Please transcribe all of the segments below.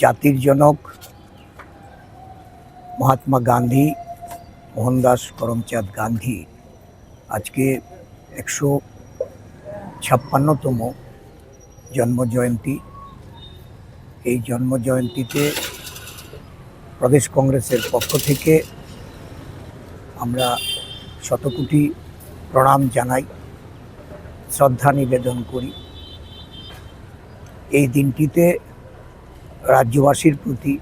জাতির জনক মহাত্মা গান্ধী, মোহনদাস করমচাঁদ গান্ধী আজকে একশো ছাপ্পান্নতম জন্মজয়ন্তী। এই জন্মজয়ন্তীতে প্রদেশ কংগ্রেসের পক্ষ থেকে আমরা শতকোটি প্রণাম জানাই, শ্রদ্ধা নিবেদন করি। এই দিনটিতে রাজ্যবাসীর প্রতি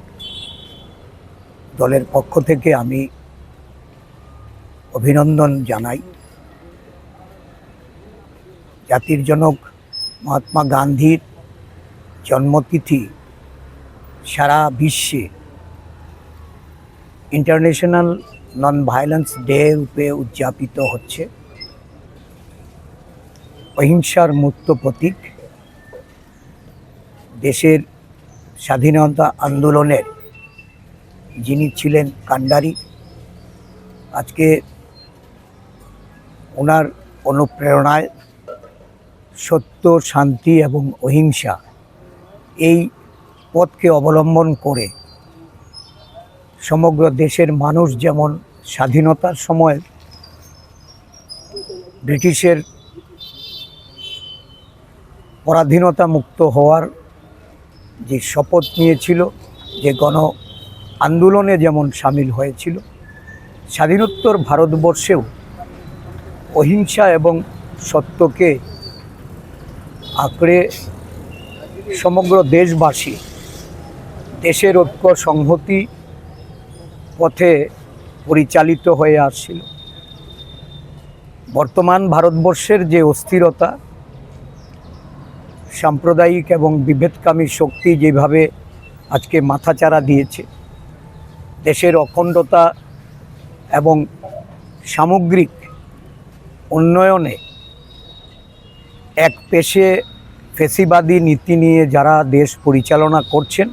দলের পক্ষ থেকে আমি অভিনন্দন জানাই। জাতির জনক মহাত্মা গান্ধীর জন্মতিথি সারা বিশ্বে ইন্টারন্যাশনাল নন ভায়োলেন্স ডে রূপে উদযাপিত হচ্ছে। অহিংসার মুক্ত প্রতীক। দেশের স্বাধীনতা আন্দোলনের যিনি ছিলেন কাণ্ডারি, আজকে ওনার অনুপ্রেরণায় সত্য, শান্তি এবং অহিংসা এই পথকে অবলম্বন করে সমগ্র দেশের মানুষ যেমন স্বাধীনতার সময় ব্রিটিশের পরাধীনতা মুক্ত হওয়ার যে শপথ নিয়েছিল, যে গণ আন্দোলনে যেমন সামিল হয়েছিল, স্বাধীনোত্তর ভারতবর্ষেও অহিংসা এবং সত্যকে আঁকড়ে সমগ্র দেশবাসী দেশের ঐক্য সংহতি পথে পরিচালিত হয়ে আসছিল। বর্তমান ভারতবর্ষের যে অস্থিরতা সাম্প্রদায়িক এবং বিভেদকামী শক্তি যেভাবে আজকে মাথাচারা দিয়েছে, দেশের অখণ্ডতা এবং সামগ্রিক উন্নয়নে এক পেশে ফেসিবাদী নীতি নিয়ে যারা দেশ পরিচালনা করছেন